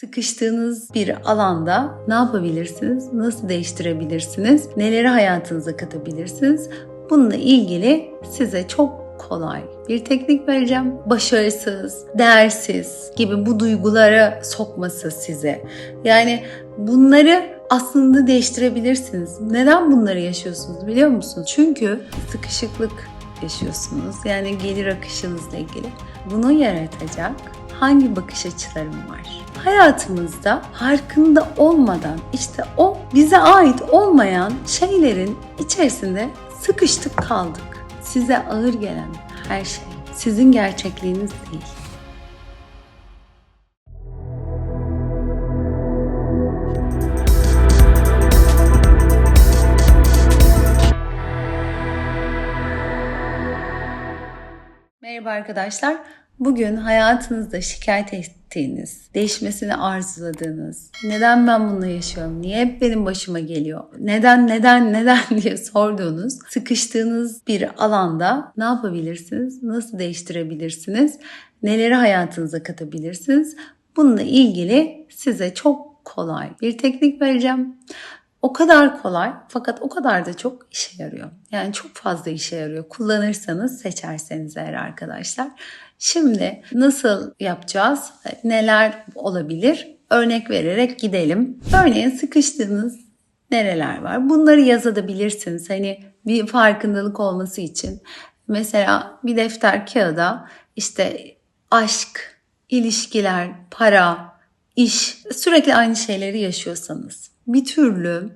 Sıkıştığınız bir alanda ne yapabilirsiniz? Nasıl değiştirebilirsiniz? Neleri hayatınıza katabilirsiniz? Bununla ilgili size çok kolay bir teknik vereceğim. Başarısız, değersiz gibi bu duygulara sokması size. Yani bunları aslında değiştirebilirsiniz. Neden bunları yaşıyorsunuz biliyor musunuz? Çünkü sıkışıklık yaşıyorsunuz. Yani gelir akışınızla ilgili. Bunu yaratacak hangi bakış açılarım var? Hayatımızda farkında olmadan işte o bize ait olmayan şeylerin içerisinde sıkıştık kaldık. Size ağır gelen her şey sizin gerçekliğiniz değil. Merhaba arkadaşlar. Bugün hayatınızda şikayet ettiğiniz, değişmesini arzuladığınız, neden ben bununla yaşıyorum, niye hep benim başıma geliyor, neden neden neden diye sorduğunuz, sıkıştığınız bir alanda ne yapabilirsiniz, nasıl değiştirebilirsiniz, neleri hayatınıza katabilirsiniz? Bununla ilgili size çok kolay bir teknik vereceğim. O kadar kolay fakat o kadar da çok işe yarıyor. Yani çok fazla işe yarıyor. Kullanırsanız, seçerseniz eğer arkadaşlar. Şimdi nasıl yapacağız? Neler olabilir? Örnek vererek gidelim. Örneğin sıkıştığınız nereler var? Bunları yazabilirsiniz. Hani bir farkındalık olması için. Mesela bir defter kağıda işte aşk, ilişkiler, para, iş sürekli aynı şeyleri yaşıyorsanız bir türlü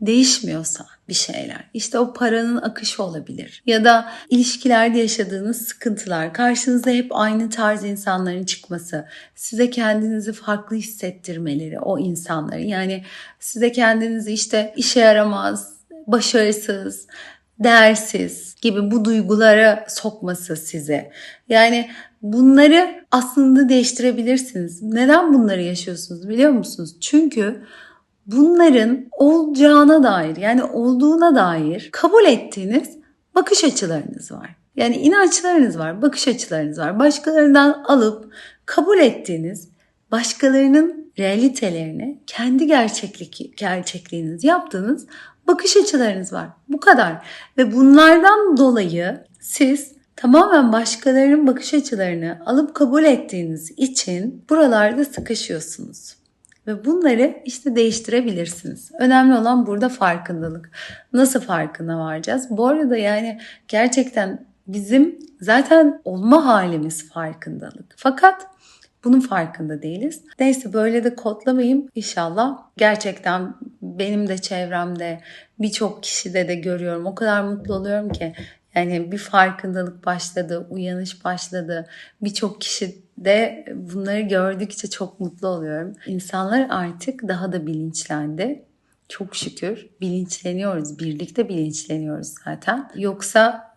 değişmiyorsa bir şeyler. İşte o paranın akışı olabilir. Ya da ilişkilerde yaşadığınız sıkıntılar, karşınızda hep aynı tarz insanların çıkması, size kendinizi farklı hissettirmeleri o insanların. Yani size kendinizi işte işe yaramaz, başarısız, değersiz gibi bu duygulara sokması size. Yani bunları aslında değiştirebilirsiniz. Neden bunları yaşıyorsunuz biliyor musunuz? Çünkü bunların olacağına dair yani olduğuna dair kabul ettiğiniz bakış açılarınız var. Yani inançlarınız var, bakış açılarınız var. Başkalarından alıp kabul ettiğiniz başkalarının realitelerini kendi gerçeklik gerçekliğiniz yaptığınız bakış açılarınız var. Bu kadar. Ve bunlardan dolayı siz tamamen başkalarının bakış açılarını alıp kabul ettiğiniz için buralarda sıkışıyorsunuz. Ve bunları işte değiştirebilirsiniz. Önemli olan burada farkındalık. Nasıl farkına varacağız? Bu arada yani gerçekten bizim zaten olma halimiz farkındalık. Fakat bunun farkında değiliz. Neyse böyle de kodlamayayım. İnşallah gerçekten benim de çevremde birçok kişide de görüyorum. O kadar mutlu oluyorum ki yani bir farkındalık başladı, uyanış başladı. Birçok kişi de bunları gördükçe çok mutlu oluyorum. İnsanlar artık daha da bilinçlendi. Çok şükür bilinçleniyoruz. Birlikte bilinçleniyoruz zaten. Yoksa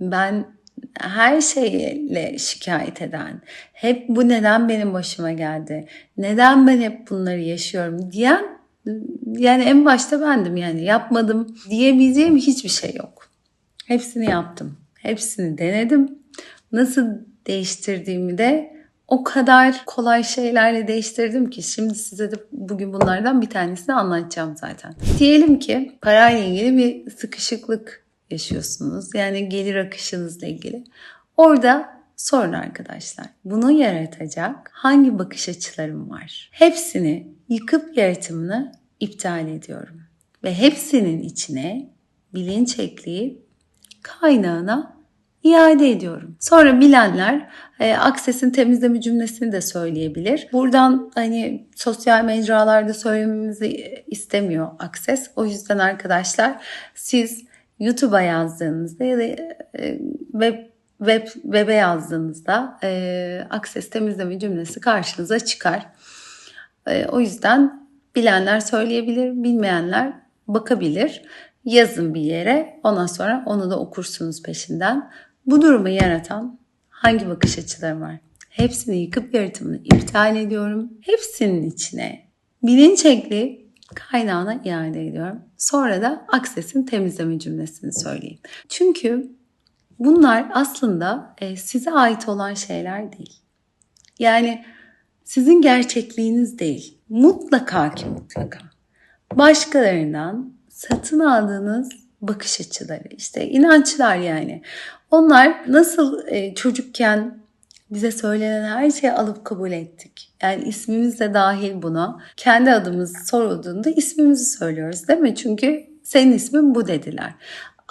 ben her şeyle şikayet eden, hep bu neden benim başıma geldi, neden ben hep bunları yaşıyorum diyen yani en başta bendim yani yapmadım diyebileceğim hiçbir şey yok. Hepsini yaptım. Hepsini denedim. Nasıl değiştirdiğimi de o kadar kolay şeylerle değiştirdim ki şimdi size de bugün bunlardan bir tanesini anlatacağım zaten. Diyelim ki parayla ilgili bir sıkışıklık yaşıyorsunuz. Yani gelir akışınızla ilgili. Orada sorun arkadaşlar. Bunu yaratacak hangi bakış açılarım var? Hepsini yıkıp yaratımını iptal ediyorum. Ve hepsinin içine bilinç ekleyip kaynağına iade ediyorum. Sonra bilenler e, Access'in temizleme cümlesini de söyleyebilir. Buradan hani sosyal mecralarda söylememizi istemiyor Access. O yüzden arkadaşlar siz YouTube'a yazdığınızda ya da e, web web web'e yazdığınızda e, Access temizleme cümlesi karşınıza çıkar. E, o yüzden bilenler söyleyebilir, bilmeyenler bakabilir. Yazın bir yere ondan sonra onu da okursunuz peşinden. Bu durumu yaratan hangi bakış açıları var? Hepsini yıkıp yaratımını iptal ediyorum. Hepsinin içine bilinç ekli kaynağına iade ediyorum. Sonra da Access'in temizleme cümlesini söyleyeyim. Çünkü bunlar aslında e, size ait olan şeyler değil. Yani sizin gerçekliğiniz değil. Mutlaka ki mutlaka. Başkalarından satın aldığınız bakış açıları, işte inançlar yani. Onlar nasıl e, çocukken bize söylenen her şeyi alıp kabul ettik. Yani ismimiz de dahil buna. Kendi adımız sorulduğunda ismimizi söylüyoruz değil mi? Çünkü senin ismin bu dediler.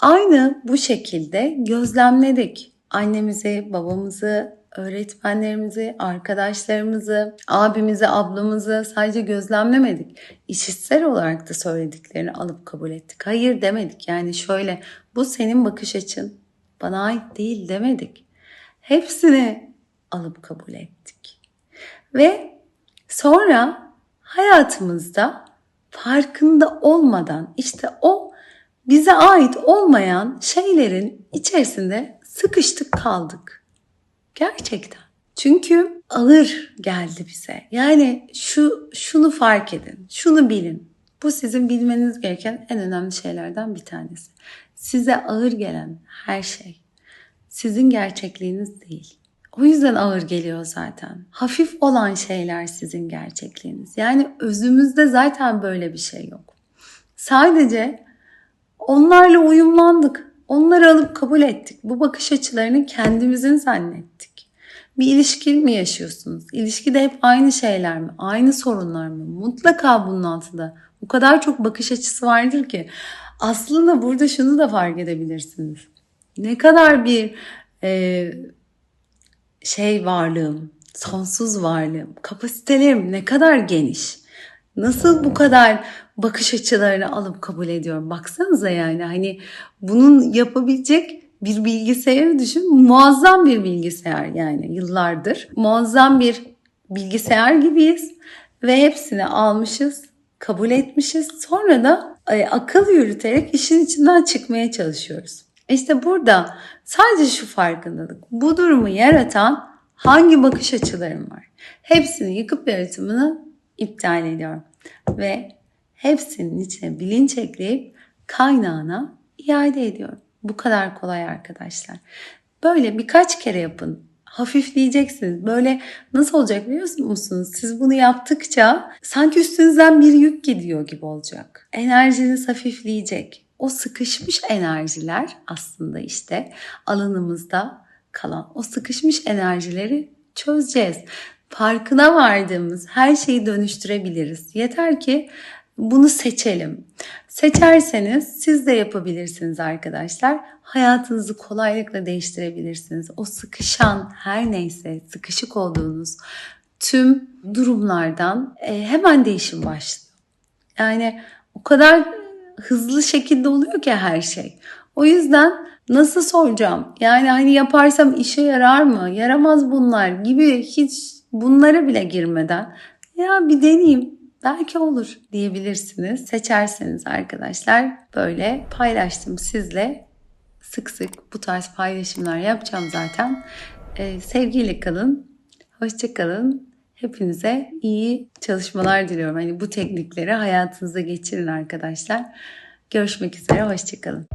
Aynı bu şekilde gözlemledik. Annemizi, babamızı, öğretmenlerimizi, arkadaşlarımızı, abimizi, ablamızı sadece gözlemlemedik. İşitsel olarak da söylediklerini alıp kabul ettik. Hayır demedik. Yani şöyle bu senin bakış açın bana ait değil demedik. Hepsini alıp kabul ettik. Ve sonra hayatımızda farkında olmadan işte o bize ait olmayan şeylerin içerisinde sıkıştık kaldık. Gerçekten. Çünkü ağır geldi bize. Yani şu şunu fark edin, şunu bilin. Bu sizin bilmeniz gereken en önemli şeylerden bir tanesi. Size ağır gelen her şey sizin gerçekliğiniz değil. O yüzden ağır geliyor zaten. Hafif olan şeyler sizin gerçekliğiniz. Yani özümüzde zaten böyle bir şey yok. Sadece onlarla uyumlandık. Onları alıp kabul ettik. Bu bakış açılarını kendimizin zannettik. Bir ilişki mi yaşıyorsunuz? İlişkide hep aynı şeyler mi? Aynı sorunlar mı? Mutlaka bunun altında o kadar çok bakış açısı vardır ki. Aslında burada şunu da fark edebilirsiniz. Ne kadar bir e, şey varlığım, sonsuz varlığım, kapasitelerim ne kadar geniş. Nasıl bu kadar bakış açılarını alıp kabul ediyorum. Baksanıza yani hani bunun yapabilecek bir bilgisayarı düşün. Muazzam bir bilgisayar yani yıllardır. Muazzam bir bilgisayar gibiyiz ve hepsini almışız, kabul etmişiz. Sonra da e, akıl yürüterek işin içinden çıkmaya çalışıyoruz. İşte burada sadece şu farkındalık. Bu durumu yaratan hangi bakış açılarım var? Hepsini yıkıp yaratımını iptal ediyorum. Ve hepsinin içine bilinç ekleyip kaynağına iade ediyorum. Bu kadar kolay arkadaşlar. Böyle birkaç kere yapın. Hafifleyeceksiniz. Böyle nasıl olacak biliyor musunuz? Siz bunu yaptıkça sanki üstünüzden bir yük gidiyor gibi olacak. Enerjiniz hafifleyecek. O sıkışmış enerjiler aslında işte alanımızda kalan o sıkışmış enerjileri çözeceğiz. Farkına vardığımız her şeyi dönüştürebiliriz. Yeter ki bunu seçelim. Seçerseniz siz de yapabilirsiniz arkadaşlar. Hayatınızı kolaylıkla değiştirebilirsiniz. O sıkışan her neyse sıkışık olduğunuz tüm durumlardan e, hemen değişim başlıyor. Yani o kadar hızlı şekilde oluyor ki her şey. O yüzden nasıl soracağım? Yani hani yaparsam işe yarar mı? Yaramaz bunlar gibi hiç bunlara bile girmeden ya bir deneyeyim belki olur diyebilirsiniz. Seçerseniz arkadaşlar böyle paylaştım sizle. Sık sık bu tarz paylaşımlar yapacağım zaten. Ee, sevgiyle kalın. Hoşçakalın. Hepinize iyi çalışmalar diliyorum. Hani bu teknikleri hayatınıza geçirin arkadaşlar. Görüşmek üzere. Hoşçakalın.